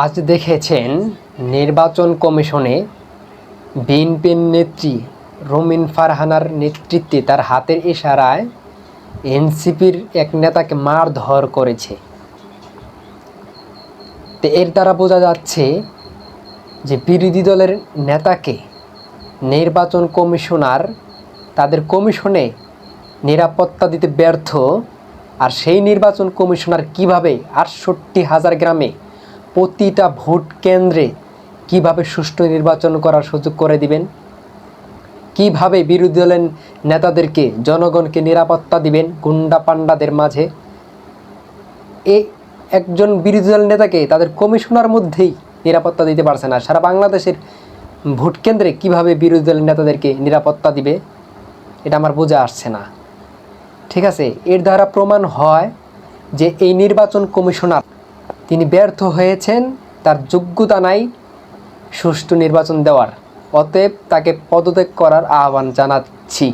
আজ দেখেছেন নির্বাচন কমিশনে বিএনপির নেত্রী রোমিন ফারহানার নেতৃত্বে তার হাতের ইশারায় এনসিপির এক নেতাকে মারধর করেছে। তো এর দ্বারা বোঝা যাচ্ছে যে বিরোধী দলের নেতাকে নির্বাচন কমিশনার তাদের কমিশনে নিরাপত্তা দিতে ব্যর্থ, আর সেই নির্বাচন কমিশনার কীভাবে আটষট্টি হাজার গ্রামে প্রতিটা ভোট কেন্দ্রে কীভাবে সুষ্ঠু নির্বাচন করার সুযোগ করে দিবেন? কীভাবে বিরোধী দলের নেতাদেরকে, জনগণকে নিরাপত্তা দিবেন গুন্ডা পান্ডাদের মাঝে? এই একজন বিরোধী দল নেতাকে তাদের কমিশনার মধ্যেই নিরাপত্তা দিতে পারছে না। সারা বাংলাদেশের ভোট কেন্দ্রে কীভাবে বিরোধী দলের নেতাদেরকে নিরাপত্তা দিবে, এটা আমার বোঝা আসছে না। ঠিক আছে, এর দ্বারা প্রমাণ হয় যে এই নির্বাচন কমিশনার তিনি ব্যর্থ হয়েছেন, তার যোগ্যতা নাই সুষ্ঠু নির্বাচন দেওয়ার। অতএব তাকে পদত্যাগ করার আহ্বান জানাচ্ছি।